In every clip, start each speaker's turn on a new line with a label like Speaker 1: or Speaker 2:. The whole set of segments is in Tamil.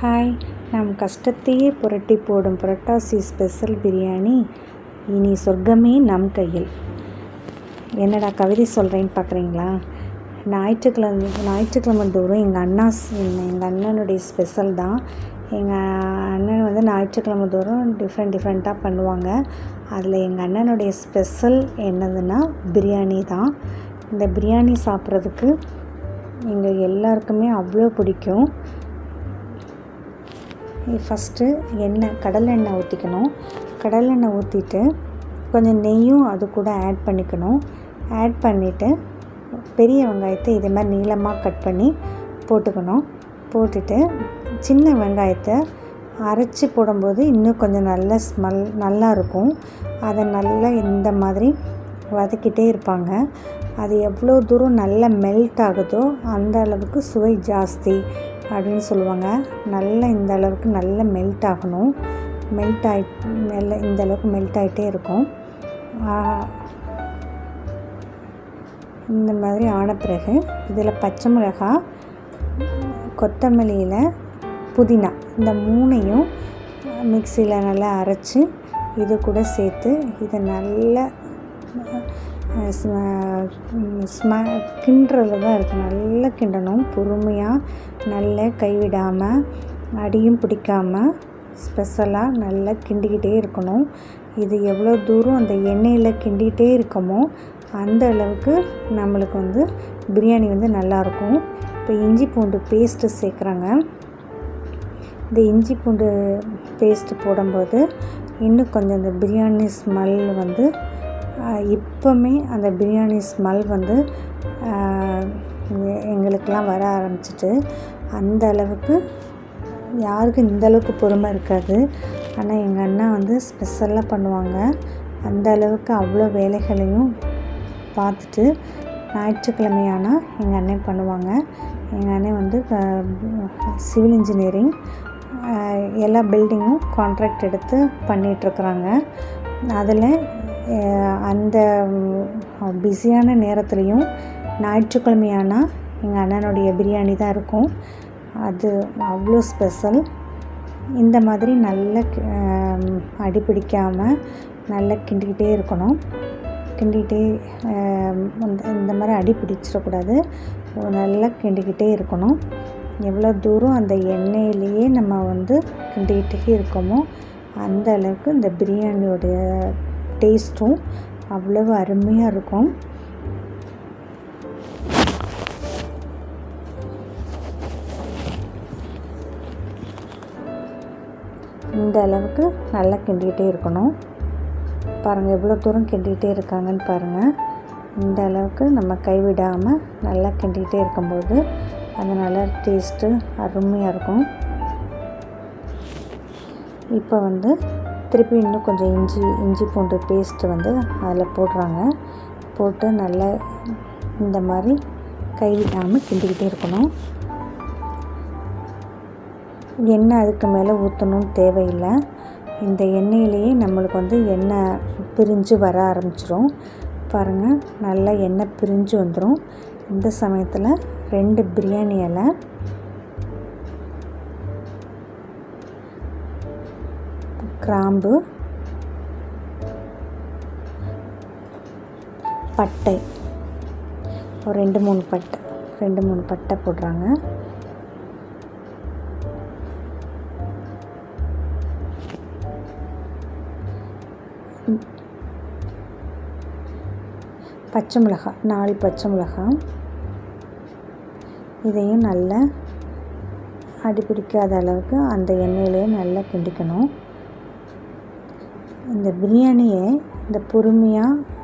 Speaker 1: ஹாய். நம் கஷ்டத்தையே புரட்டி போடும் புரட்டாசி ஸ்பெஷல் பிரியாணி இனி சொர்க்கமே நம் கையில். என்னடா கவிதை சொல்கிறேன்னு பார்க்குறீங்களா ஞாயிற்றுக்கிழமை ஞாயிற்றுக்கிழமை தோறும் எங்கள் அண்ணா எங்கள் அண்ணனுடைய ஸ்பெஷல் தான். எங்கள் அண்ணன் வந்து ஞாயிற்றுக்கிழமை தோறும் டிஃப்ரெண்ட் டிஃப்ரெண்ட்டாக பண்ணுவாங்க. அதில் எங்கள் அண்ணனுடைய ஸ்பெஷல் என்னதுன்னா பிரியாணி தான். இந்த பிரியாணி சாப்பிட்றதுக்கு எங்கள் எல்லாருக்குமே அவ்வளோ பிடிக்கும். ஃபஸ்ட்டு எண்ணெய் கடலெண்ணெய் ஊற்றிக்கணும் கடலெண்ணெய் ஊற்றிட்டு கொஞ்சம் நெய்யும் அது கூட ஆட் பண்ணிக்கணும். ஆட் பண்ணிவிட்டு பெரிய வெங்காயத்தை இதே மாதிரி நீளமாக கட் பண்ணி போட்டுக்கணும். போட்டுட்டு சின்ன வெங்காயத்தை அரைச்சி போடும்போது இன்னும் கொஞ்சம் நல்ல ஸ்மெல் நல்லா இருக்கும். அதை நல்லா இந்த மாதிரி வதக்கிட்டே இருப்பாங்க. அது எவ்வளோ தூரம் நல்லா மெல்ட் ஆகுதோ அந்த அளவுக்கு சுவை ஜாஸ்தி. அப்படின்னு சொல்லுவாங்க. நல்லா இந்த அளவுக்கு நல்லா மெல்ட் ஆகணும். மெல்ட் ஆகி நல்லா இந்த அளவுக்கு மெல்ட் ஆகிட்டே இருக்கும். இந்த மாதிரி ஆன பிறகு இதில் பச்சை மிளகாய் கொத்தமல்லியில் புதினா இந்த மூணையும் மிக்சியில் நல்லா அரைச்சி இது கூட சேர்த்து இதை நல்லா கிண்டுறதுல தான் இருக்குது நல்லா கிண்டணும் பொறுமையாக நல்லா கைவிடாமல் அடியும் பிடிக்காமல் ஸ்பெஷலாக நல்லா கிண்டிக்கிட்டே இருக்கணும். இது எவ்வளோ தூரம் அந்த எண்ணெயில் கிண்டிகிட்டே இருக்கமோ அந்த அளவுக்கு நம்மளுக்கு வந்து பிரியாணி வந்து நல்லாயிருக்கும். இப்போ இஞ்சி பூண்டு பேஸ்ட்டு சேர்க்குறாங்க. இந்த இஞ்சி பூண்டு பேஸ்ட்டு போடும்போது இன்னும் கொஞ்சம் இந்த பிரியாணி ஸ்மெல் வந்து இப்போமே அந்த பிரியாணி ஸ்மெல் வந்து எங்களுக்கெலாம் வர ஆரம்பிச்சிட்டு அந்த அளவுக்கு யாருக்கும் இந்த அளவுக்கு பொறுமை இருக்காது. ஆனால் எங்கள் அண்ணா வந்து ஸ்பெஷலாக பண்ணுவாங்க. அந்த அளவுக்கு அவ்வளோ வேலைகளையும் பார்த்துட்டு ஞாயிற்றுக்கிழமையானால் எங்கள் அண்ணன் பண்ணுவாங்க. எங்கள் அண்ணன் வந்து சிவில் இன்ஜினியரிங் எல்லா பில்டிங்கும் கான்ட்ராக்ட் எடுத்து பண்ணிகிட்ருக்குறாங்க அதில் அந்த பிஸியான நேரத்துலேயும் ஞாயிற்றுக்கிழமையானால் எங்கள் அண்ணனுடைய பிரியாணி தான் இருக்கும். அது அவ்வளோ ஸ்பெஷல் இந்த மாதிரி நல்ல அடி பிடிக்காமல் நல்லா கிண்டிக்கிட்டே இருக்கணும். கிண்டிக்கிட்டே இந்த மாதிரி அடி பிடிச்சிடக்கூடாது நல்லா கிண்டிக்கிட்டே இருக்கணும். எவ்வளோ தூரம் அந்த எண்ணெயிலேயே நம்ம வந்து கிண்டிக்கிட்டே இருக்கோமோ அந்த அளவுக்கு இந்த பிரியாணியோடைய டேஸ்ட்டும் அவ்வளவு அருமையாக இருக்கும். இந்த அளவுக்கு நல்லா கிண்டிகிட்டே இருக்கணும். பாருங்கள் எவ்வளோ தூரம் கிண்டிகிட்டே இருக்காங்கன்னு பாருங்கள் இந்த அளவுக்கு நம்ம கைவிடாமல் நல்லா கிண்டிகிட்டே இருக்கும்போது அது நல்லா டேஸ்ட்டு அருமையாக இருக்கும். இப்போ வந்து திருப்பி இன்னும் கொஞ்சம் இஞ்சி இஞ்சி பூண்டு பேஸ்ட்டு வந்து அதில் போடுறாங்க. போட்டு நல்லா இந்த மாதிரி கை விடாமல் கிண்டிக்கிட்டே இருக்கணும். எண்ணெய் அதுக்கு மேலே ஊற்றணும்னு தேவையில்லை. இந்த எண்ணெயிலேயே நம்மளுக்கு வந்து எண்ணெய் பிரிஞ்சு வர ஆரம்பிச்சிடும் பாருங்கள் நல்லா எண்ணெய் பிரிஞ்சு வந்துடும் இந்த சமயத்தில் ரெண்டு பிரியாணி இலை கிராம்பு பட்டை. ஒரு ரெண்டு மூணு பட்டை ரெண்டு மூணு பட்டை போடுறாங்க. பச்சை மிளகாய் நாலு பச்சை மிளகாய். இதையும் நல்லா அடிப்பிடிக்காத அளவுக்கு அந்த எண்ணெயிலேயே நல்லா கிண்டிக்கணும். இந்த பிரியாணியை இந்த பொறுமையாக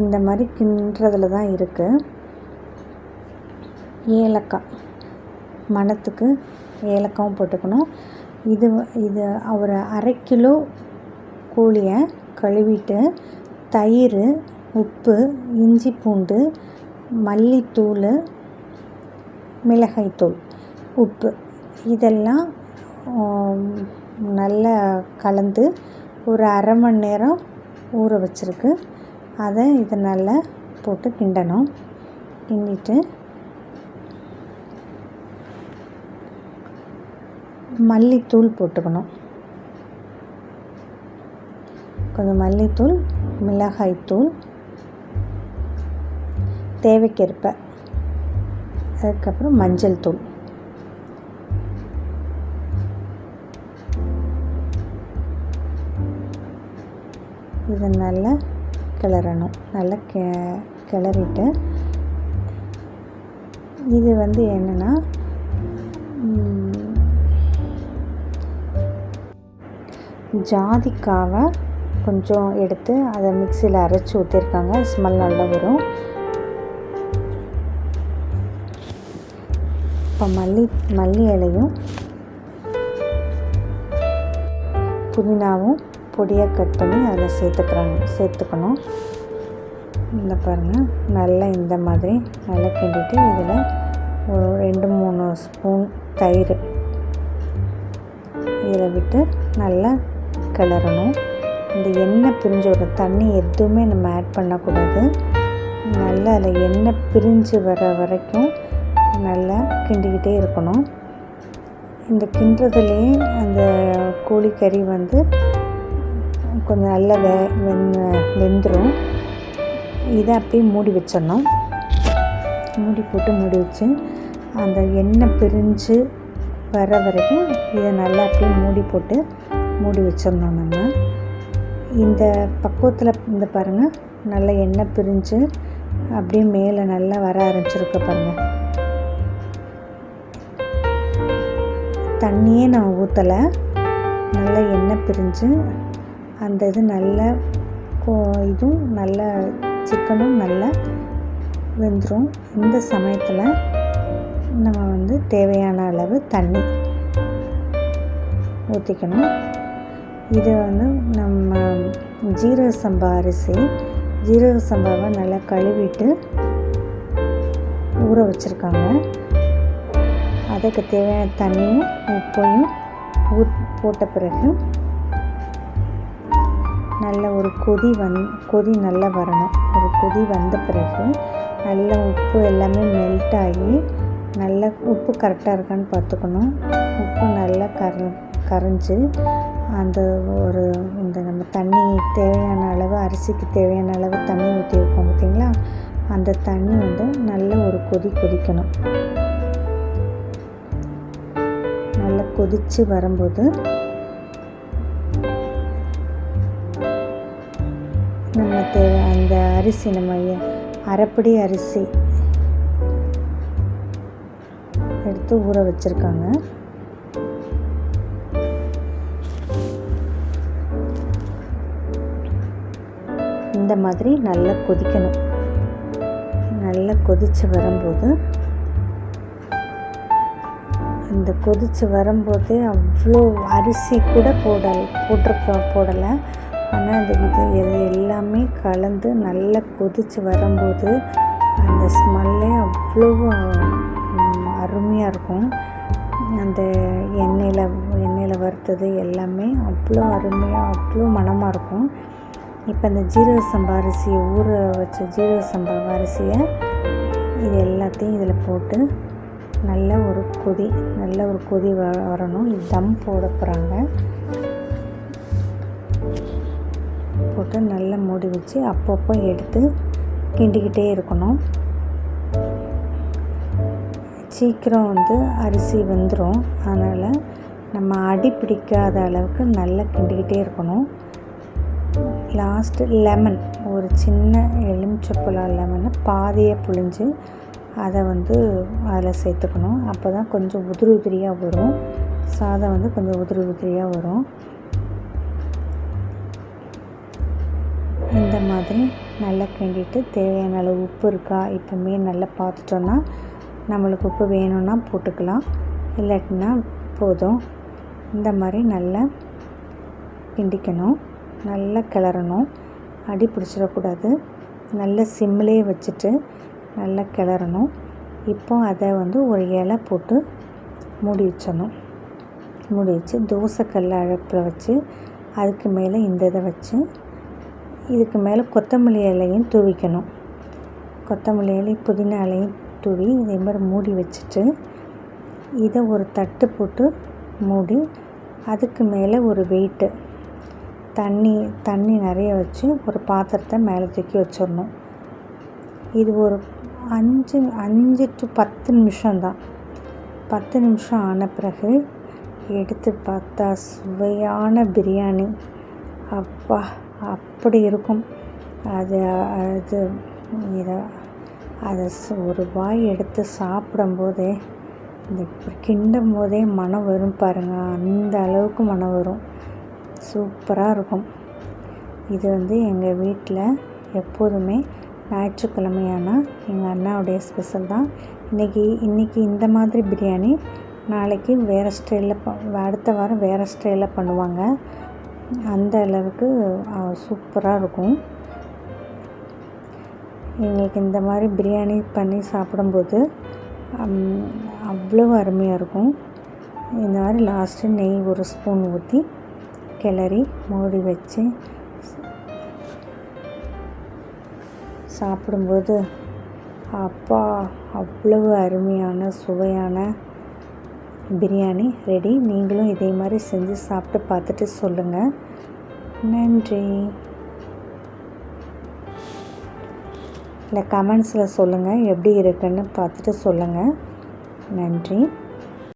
Speaker 1: இந்த மாதிரி கிண்டுறதுல தான் இருக்குது ஏலக்காய் மணத்துக்கு ஏலக்காயும் போட்டுக்கணும். இது இது ஒரு அரை கிலோ கோழியை கழுவிட்டு தயிர் உப்பு இஞ்சி பூண்டு மல்லித்தூள் மிளகாய்த்தூள் உப்பு. இதெல்லாம் நல்லா கலந்து ஒரு அரை மணி நேரம் ஊற வச்சுருக்கு. அதை இதை நல்லா போட்டு கிண்டணும். கிண்டிட்டு மல்லித்தூள் போட்டுக்கணும். கொஞ்சம் மல்லித்தூள் மிளகாய்த்தூள் தேவைக்கேற்ப. அதுக்கப்புறம் மஞ்சள் தூள் இதை நல்லா கிளறணும். நல்லா கி கிளறிட்டு இது வந்து என்னென்னா ஜாதிக்காவை கொஞ்சம் எடுத்து அதை மிக்சியில் அரைச்சி ஊற்றிருக்காங்க ஸ்மெல் நல்லா வரும். இப்போ மல்லி மல்லி இலையும் புதினாவும் பொடியாக கட் பண்ணி அதில் சேர்த்துக்கிறாங்க சேர்த்துக்கணும். இந்த பாருங்கள் நல்லா இந்த மாதிரி நல்லா கிண்டிட்டு இதில் ஒரு ரெண்டு மூணு ஸ்பூன் தயிர். இதில் விட்டு நல்லா கிளறணும். இந்த எண்ணெய் பிரிஞ்ச ஒரு தண்ணி எதுவுமே நம்ம ஆட் பண்ணக்கூடாது. நல்லா அதில் எண்ணெய் பிரிஞ்சு வர வரைக்கும் நல்லா கிண்டிக்கிட்டே இருக்கணும். இந்த கிண்டுறதுலேயே அந்த கோழிக்கறி வந்து கொஞ்சம் நல்லா வெ வெந் வெந்துடும் இதை அப்படியே மூடி வச்சிடணும். மூடி போட்டு மூடி வச்சு அந்த எண்ணெய் பிரிஞ்சு வர வரைக்கும் இதை நல்லா அப்படியே மூடி போட்டு மூடி வச்சிடணும் நம்ம. இந்த பக்குவத்தில் இந்த பாருங்கள் நல்லா எண்ணெய் பிரிஞ்சு அப்படியே மேலே நல்லா வர ஆரம்பிச்சிருக்க பாருங்கள் தண்ணியே நான் ஊற்றலை நல்லா எண்ணெய் பிரிஞ்சு அந்த இது நல்ல இதுவும் நல்ல சிக்கனும் நல்லா வெந்துடும் இந்த சமயத்தில் நம்ம வந்து தேவையான அளவு தண்ணி ஊற்றிக்கணும் இது வந்து நம்ம ஜீரக சம்பா அரிசி ஜீரக சம்பாவை நல்லா கழுவிட்டு ஊற வச்சுருக்காங்க. அதுக்கு தேவையான தண்ணியும் உப்பையும் ஊ போட்ட பிறகு நல்ல ஒரு கொதி வந் கொதி நல்லா வரணும். ஒரு கொதி வந்த பிறகு நல்ல உப்பு எல்லாமே மெல்ட் ஆகி நல்ல உப்பு கரெக்டாக இருக்கான்னு பார்த்துக்கணும். உப்பு நல்லா கர கரைஞ்சி அந்த ஒரு இந்த நம்ம தண்ணி தேவையான அளவு அரிசிக்கு தேவையான அளவு தண்ணி ஊற்றி வைப்போம் பார்த்திங்களா? அந்த தண்ணி வந்து நல்ல ஒரு கொதி கொதிக்கணும். நல்லா கொதித்து வரும்போது நம்ம தேவை அந்த அரிசி நம்ம அரைப்படி அரிசி எடுத்து ஊற வச்சுருக்காங்க. இந்த மாதிரி நல்லா கொதிக்கணும். நல்லா கொதித்து வரும்போது இந்த கொதித்து வரும்போதே அவ்வளோ அரிசி கூட போடல் போட்டிருக்க போடலை. ஆனால் அந்த இது இது எல்லாமே கலந்து நல்லா கொதித்து வரும்போது அந்த ஸ்மெல்லே அவ்வளோ அருமையாக இருக்கும். அந்த எண்ணெயில் எண்ணெயில் வறுத்தது எல்லாமே அவ்வளோ அருமையாக அவ்வளோ மணமாக இருக்கும். இப்போ இந்த ஜீரக சம்பா அரிசியை ஊற வச்ச ஜீரக சம்பா அரிசியை இது எல்லாத்தையும் இதில் போட்டு நல்ல ஒரு கொதி நல்ல ஒரு கொதி வ வரணும். தம் போட போகிறாங்க போட்டு நல்லா மூடி வச்சு அப்பப்போ எடுத்து கிண்டிக்கிட்டே இருக்கணும். சீக்கிரம் வந்து அரிசி வெந்துடும் அதனால் நம்ம அடி பிடிக்காத அளவுக்கு நல்லா கிண்டிக்கிட்டே இருக்கணும். லாஸ்ட்டு லெமன் ஒரு சின்ன எலுமிச்சப்பழம் லெமனை பாதியை புழிஞ்சு அதை வந்து அதில் சேர்த்துக்கணும். அப்போ தான் கொஞ்சம் உதிரி உதிரியாக வரும். சாதம் வந்து கொஞ்சம் உதிரி உதிரியாக வரும். இந்த மாதிரி நல்லா கிண்டிட்டு தேவையான அளவு உப்பு இருக்கா இப்போமே நல்லா பார்த்துட்டோன்னா நம்மளுக்கு உப்பு வேணும்னா போட்டுக்கலாம். இல்லாட்டினா போதும். இந்த மாதிரி நல்லா கிண்டிக்கணும். நல்லா கிளறணும். அடி பிடிச்சிடக்கூடாது. நல்ல சிம்மிலே வச்சுட்டு நல்லா கிளறணும். இப்போ அதை வந்து ஒரு இலை போட்டு மூடி வச்சிடணும். மூடி வச்சு தோசைக்கல் அழப்பில் வச்சு அதுக்கு மேலே இந்த இதை வச்சு இதுக்கு மேலே கொத்தமல்லி இலையும் தூவிக்கணும். கொத்தமல்லி இலை புதினா இலையும் தூவி இதே மாதிரி மூடி வச்சுட்டு இதை ஒரு தட்டு போட்டு மூடி அதுக்கு மேலே ஒரு வெயிட்டு தண்ணி தண்ணி நிறைய வச்சு ஒரு பாத்திரத்தை மேலே தூக்கி வச்சிடணும். இது ஒரு அஞ்சு அஞ்சு டு பத்து நிமிஷம்தான் பத்து நிமிஷம் ஆன பிறகு எடுத்து பார்த்தா சுவையான பிரியாணி. அப்பா. அப்படி இருக்கும். அது அது இதை அதை ஒரு வாய் எடுத்து சாப்பிடும்போதே இந்த இப்படி கிண்டும் போதே மனம் வரும் பாருங்கள் அந்த அளவுக்கு மனம் வரும். சூப்பராக இருக்கும். இது வந்து எங்கள் வீட்டில் எப்போதுமே ஞாயிற்றுக்கிழமையானால் எங்கள் அண்ணாவுடைய ஸ்பெஷல் தான். இன்றைக்கி இன்றைக்கி இந்த மாதிரி பிரியாணி நாளைக்கு வேறு ஸ்டைலில் ப அடுத்த வாரம் வேறு ஸ்டைலில் பண்ணுவாங்க. அந்த அளவுக்கு சூப்பராக இருக்கும். எங்களுக்கு இந்த மாதிரி பிரியாணி பண்ணி சாப்பிடும்போது அவ்வளோ அருமையாக இருக்கும். இந்த மாதிரி லாஸ்ட்டு நெய் ஒரு ஸ்பூன் ஊற்றி கிளறி மூடி வச்சு சாப்பிடும்போது அப்பா அவ்வளவு அருமையான சுவையான பிரியாணி ரெடி. நீங்களும் இதே மாதிரி செஞ்சு சாப்பிட்டு பார்த்துட்டு சொல்லுங்கள் நன்றி. இல்லை கமெண்ட்ஸில் சொல்லுங்கள் எப்படி இருக்குன்னு பார்த்துட்டு சொல்லுங்கள் நன்றி.